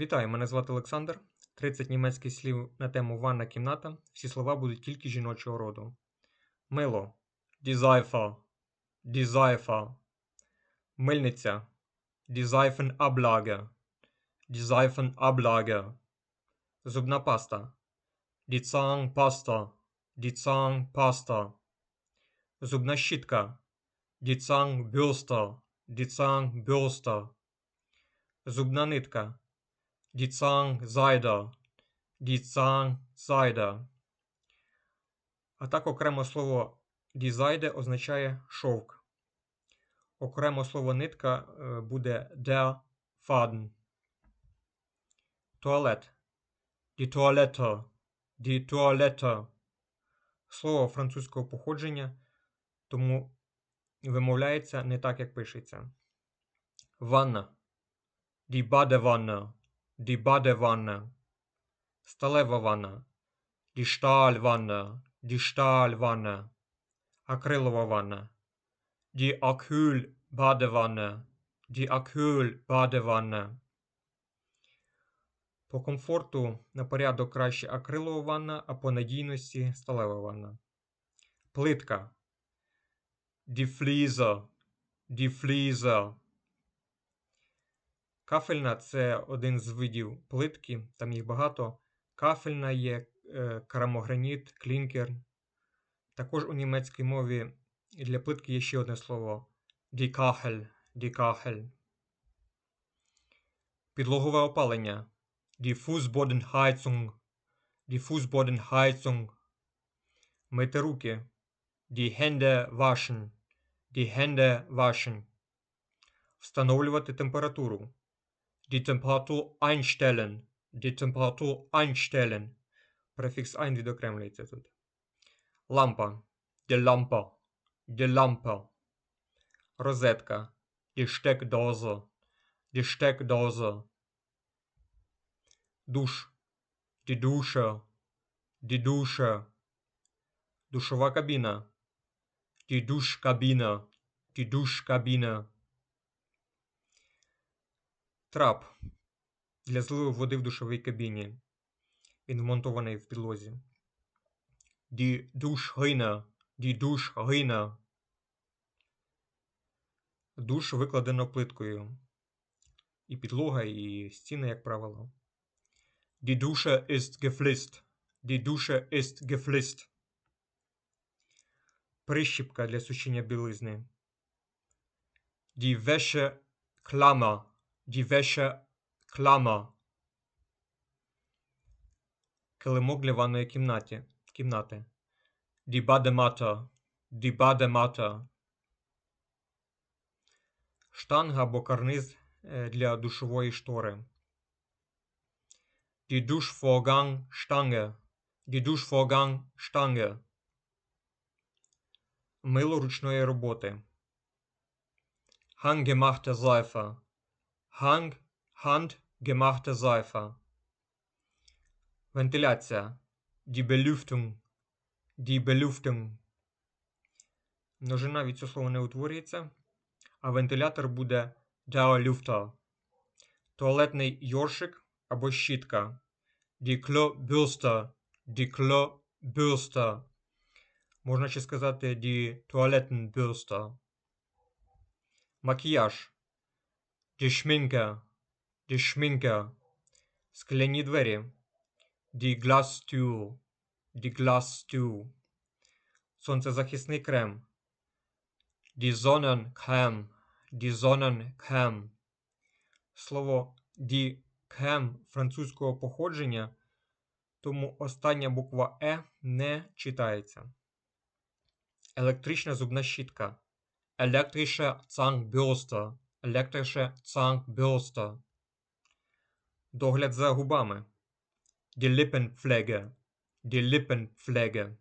Вітаю, мене звати Олександр. 30 німецьких слів на тему ванна кімната. Всі слова будуть тільки жіночого роду. Мило. Die Seife. Мильниця. Die Seifenablage. Die Seifenablage. Зубна паста. Die Zahnpasta. Die Zahnpasta. Зубна щітка. Die Zahnbürste. Die Zahnbürste. Зубна нитка. Die Zahnseide. Die Zahnseide. А так окремо слово Seide означає шовк. Окремо слово нитка е, буде der Faden. Туалет. Die Toilette. Die Toilette. Слово французького походження, тому вимовляється не так, як пишеться. Ванна. Die Badewanne. Die Badewanne. Сталева ванна. Die Stahlwanne. Die Stahlwanne. Акрилова ванна. Die Acrylbadewanne. Die Acrylbadewanne. По комфорту на порядок краще акрилова ванна, а по надійності сталева ванна. Плитка. Die Fliese. Die Fliese. Кафельна це один з видів плитки, там їх багато. Кафельна є е, керамограніт, клінкер. Також у німецькій мові для плитки є ще одне слово die Kachel. Підлогове опалення die Fußbodenheizung. Мити руки die Hände waschen, die Hände waschen. Встановлювати температуру Die Temperatur einstellen. Die Temperatur einstellen. Префікс ein відокремлюється тут. Лампа. Die Lampe. Die Lampe. Розетка. Die Steckdose. Die Steckdose. Душ. Die Dusche. Die Dusche. Душова кабіна. Die Duschkabine. Die Duschkabine. Трап для зливу води в душовій кабіні. Він вмонтований в підлозі. Die Duschrinne. Die Duschrinne. Душ викладено плиткою. І підлога, і стіни, як правило. Die Dusche ist geflist. Die Dusche ist geflist. Прищіпка для сушіння білизни. Die Wäsche Klammer. Die Wäsche Klammer. Килимок для ванної кімнаті. кімнати. Die Badematte. Die Badematte. Штанга або карниз е, для душової штори. Die Duschvorgang-Stange. Die Duschvorgang-Stange. Мило ручної роботи. Handgemachte Seife. Hand, handgemachte Seife. Вентиляція. Die Belüftung. Die Belüftung. Множина від цього слова не утворюється, а вентилятор буде der. Туалетний йоршик або щітка. Die Klobürste. Die Klobürste. Можна ще сказати die Toilettenbürste. Макіяж. Die Schminke. Скляні двері. Die Glastür. Die Glastür. Сонцезахисний крем. Die Sonnencreme. Die Sonnencreme. Слово die Creme французького походження, тому остання буква Е не читається. Електрична зубна щітка. Elektrische Zahnbürste. Elektrische Zahnbürste. Догляд за губами. Die Lippenpflege. Die Lippenpflege.